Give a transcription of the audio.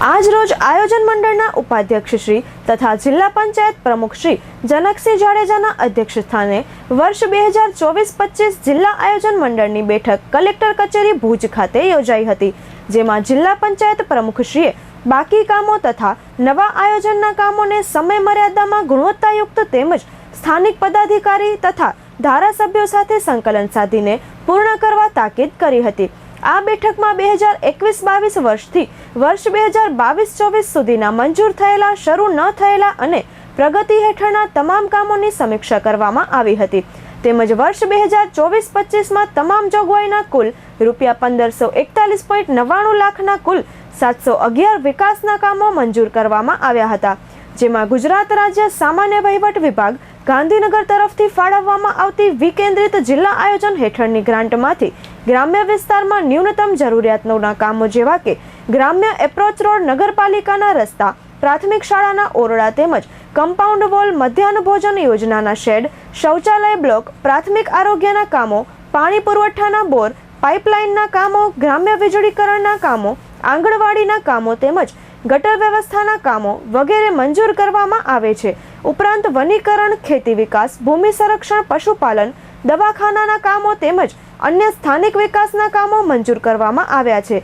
આજ રોજ આયોજન મંડળના ઉપાધ્યક્ષ શ્રી તથા જિલ્લા પંચાયત પ્રમુખ શ્રી જનકસિંહ જાડેજાના અધ્યક્ષસ્થાને વર્ષ બે હજાર ચોવીસ પચીસ જિલ્લા આયોજન મંડળની બેઠક કલેક્ટર કચેરી ભુજ ખાતે યોજાઈ હતી, જેમાં જિલ્લા પંચાયત પ્રમુખશ્રીએ બાકી કામો તથા નવા આયોજનના કામોને સમય મર્યાદામાં ગુણવત્તાયુક્ત તેમજ સ્થાનિક પદાધિકારી તથા ધારાસભ્યો સાથે સંકલન સાધીને પૂર્ણ કરવા તાકીદ કરી હતી. આ બેઠકમાં બે હજાર એકવીસ બાવીસ વર્ષથી વર્ષ બે હજાર બાવીસ ચોવીસ સુધીના મંજૂર થયેલા, શરૂ ન થયેલા અને પ્રગતિ હેઠળના તમામ કામોની સમીક્ષા કરવામાં આવી હતી. તેમજ વર્ષ બે હજાર ચોવીસ પચીસમાં તમામ જોગવાઈના કુલ રૂપિયા પંદરસો એકતાલીસ પોઈન્ટ નવ્વાણું લાખના કુલ સાતસો અગિયાર વિકાસના કામો મંજૂર કરવામાં આવ્યા હતા, જેમાં ગુજરાત રાજ્ય સામાન્ય વહીવટ વિભાગ ગાંધીનગર તરફથી ફાળવવામાં આવતી વિકેન્દ્રિત જિલ્લા આયોજન હેઠળની ગ્રાન્ટમાંથી ગ્રામ્ય વિસ્તારમાં ન્યૂનતમ જરૂરિયાતના કામો જેવા કે ગ્રામ્ય એપ્રોચ રોડ, નગરપાલિકાના રસ્તા, પ્રાથમિક શાળાના ઓરડા તેમજ કમ્પાઉન્ડ વોલ મધ્યાહન ભોજન યોજનાના શેડ શૌચાલય બ્લોક પ્રાથમિક આરોગ્યના કામો, પાણી પુરવઠાના બોર પાઇપલાઇનના કામો, ગ્રામ્ય વીજળીકરણના કામો આંગણવાડીના કામો તેમજ ગટર વ્યવસ્થાના કામો વગેરે મંજૂર કરવામાં આવે છે. ઉપરાંત વનીકરણ, ખેતી વિકાસ, ભૂમિ સંરક્ષણ, પશુપાલન, દવાખાનાના કામો તેમજ અન્ય સ્થાનિક વિકાસના કામો મંજૂર કરવામાં આવ્યા છે.